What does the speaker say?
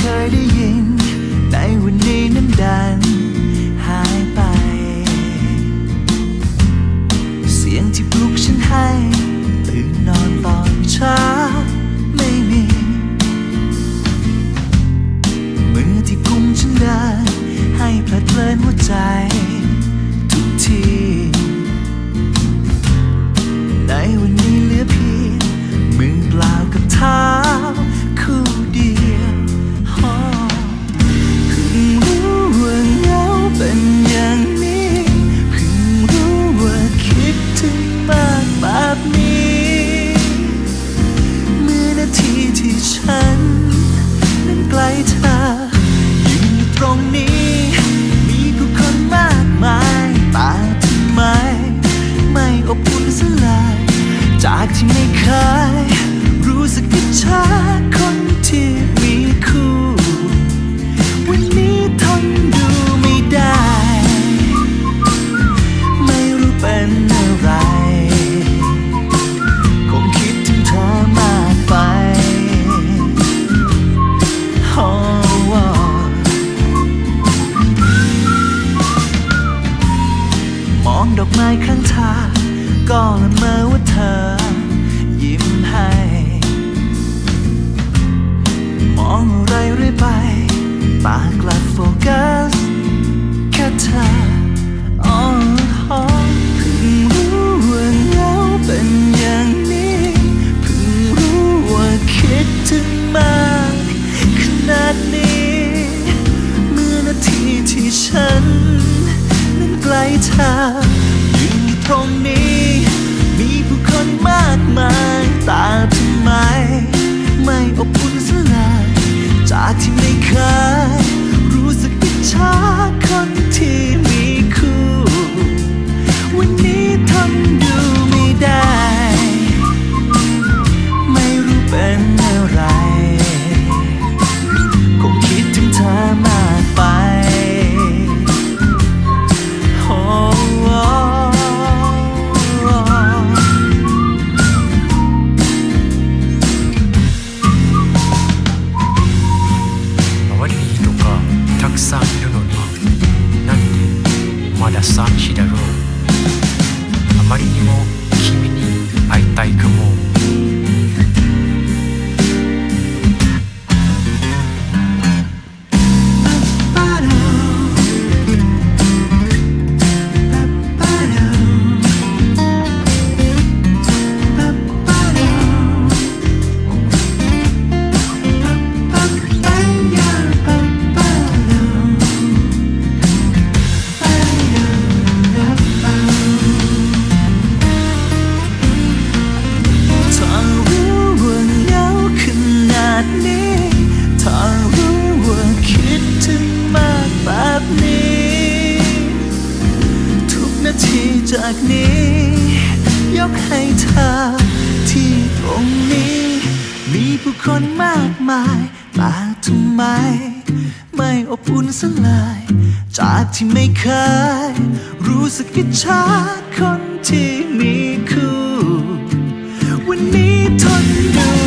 เคยได้ยิน ในวันนี้นั้นดังากที่ไม่เคย รู้สึกอิจฉาคนที่มีคู่ วันนี้ทนดูไม่ได้ ไม่รู้เป็นอะไร คงคิดถึงเธอมากไป oh, oh. มองดอกไม้ข้างทางก็ละเมอว่าเธอ as such. ผู้คนมากมายมาทำไม ไม่อบอุ่นสลาย จากที่ไม่เคย รู้สึกอิจฉาคนที่มีคู่ วันนี้ทนดู